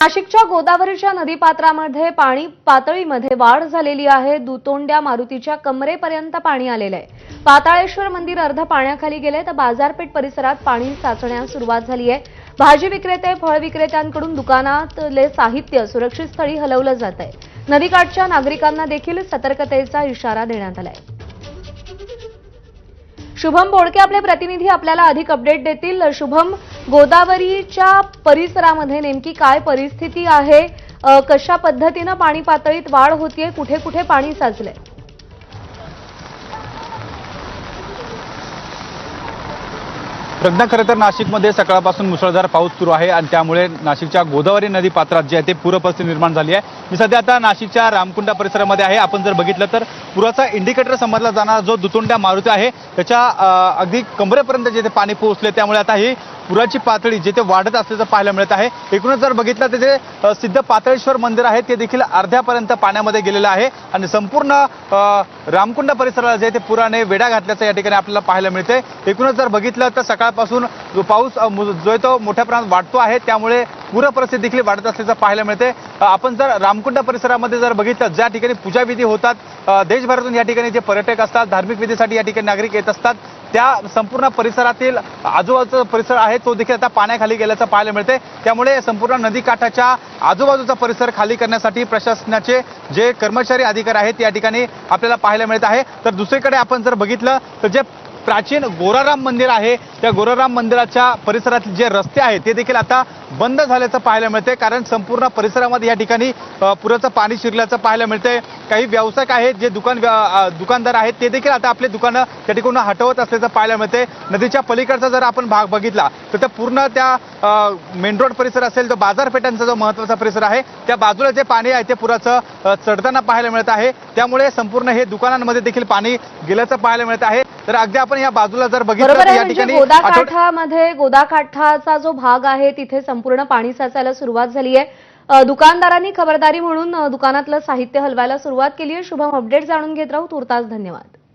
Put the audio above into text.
नाशिकच्या गोदावरीच्या नदीपात्रामध्ये पाणी पातळीमध्ये वाढ झालेली आहे. दुतोंड्या मारुतीच्या कमरेपर्यंत पाणी आलेलं आहे. पाताळेश्वर मंदिर अर्ध पाण्याखाली गेले तर बाजारपेठ परिसरात पाणी साचण्यास सुरुवात झाली आहे. भाजी विक्रेते फळ विक्रेत्यांकडून दुकानातले साहित्य सुरक्षित स्थळी हलवलं जात आहे. नदीकाठच्या नागरिकांना देखील सतर्कतेचा इशारा देण्यात आलाय. शुभम बोडके आपले प्रतिनिधी आपल्याला अधिक अपडेट देतील. शुभम गोदावरीच्या परिसरामध्ये नेमकी काय परिस्थिती आहे? कशा पद्धतीनं पाणी पातळीत वाढ होतीये? कुठे कुठे पाणी साचलंय? प्रज्ञा खरं तर नाशिकमध्ये सकाळपासून मुसळधार पाऊस सुरू आहे आणि त्यामुळे नाशिकच्या गोदावरी नदी पात्रात जे आहे ते पूरपरिस्थिती निर्माण झाली आहे. मी सध्या आता नाशिकच्या रामकुंडा परिसरामध्ये आहे. आपण जर बघितलं तर पुराचा इंडिकेटर समजला जाणारा जो दुतोंड्या मारुती आहे त्याच्या अगदी कमरेपर्यंत जिथे पाणी पोहोचले त्यामुळे आता ही पुराची पातळी जिथे वाढत असल्याचं पाहायला मिळत आहे. एकूणच जर बघितलं तर जे सिद्ध पातळेश्वर मंदिर आहे ते देखील अर्ध्यापर्यंत पाण्यामध्ये गेलेलं आहे. आणि संपूर्ण रामकुंड परिसराला जे ते पुराने वेढा घातल्याचं या ठिकाणी आपल्याला पाहायला मिळते एकूणच जर बघितलं तर सकाळ सकाळपासून जो पाऊस जो आहे तो मोठ्या प्रमाणात वाढतो आहे. त्यामुळे पूरपरिस्थिती देखील वाढत असल्याचं पाहायला मिळते. आपण जर रामकुंड परिसरामध्ये जर बघितलं ज्या ठिकाणी पूजाविधी होतात देशभरातून या ठिकाणी जे पर्यटक असतात धार्मिक विधीसाठी या ठिकाणी नागरिक येत असतात त्या संपूर्ण परिसरातील आजूबाजूचा परिसर आहे तो देखील आता पाण्याखाली गेल्याचं पाहायला मिळते. त्यामुळे संपूर्ण नदीकाठाच्या आजूबाजूचा परिसर खाली करण्यासाठी प्रशासनाचे जे कर्मचारी अधिकारी आहेत या ठिकाणी आपल्याला पाहायला मिळत आहे. तर दुसरीकडे आपण जर बघितलं तर जे प्राचीन गोराराम मंदिर आहे. त्या गोराराम मंदिराच्या परिसरातील जे रस्ते आहेत ते देखील आता बंद झाल्याचं पाहायला मिळते कारण संपूर्ण परिसरामध्ये या ठिकाणी पुराचं पाणी शिरल्याचं पाहायला मिळते काही व्यावसायिक आहेत जे दुकान दुकानदार आहेत ते देखील आता आपले दुकानं त्या ठिकाणी हटवत असल्याचं पाहायला मिळते नदीच्या पलीकडचा जर आपण भाग बघितला तर त्या पूर्ण त्या मेन रोड परिसर असेल जो बाजारपेठांचा जो महत्त्वाचा परिसर आहे त्या बाजूला जे पाणी आहे ते पुराचं चढताना पाहायला मिळत आहे. त्यामुळे संपूर्ण हे दुकानांमध्ये देखील पाणी गेल्याचं पाहायला मिळत आहे. तर अगदी आपण या बाजूला जर बघितलं तर या म्हणजे ठिकाणी गोदाकाठामध्ये गोदाकाठाचा जो भाग आहे तिथे संपूर्ण पाणी साचायला सुरुवात झाली आहे. दुकानदारांनी खबरदारी म्हणून दुकानातलं साहित्य हलवायला सुरुवात केली आहे. शुभम अपडेट जाणून घेत राहू. तुर्तास धन्यवाद.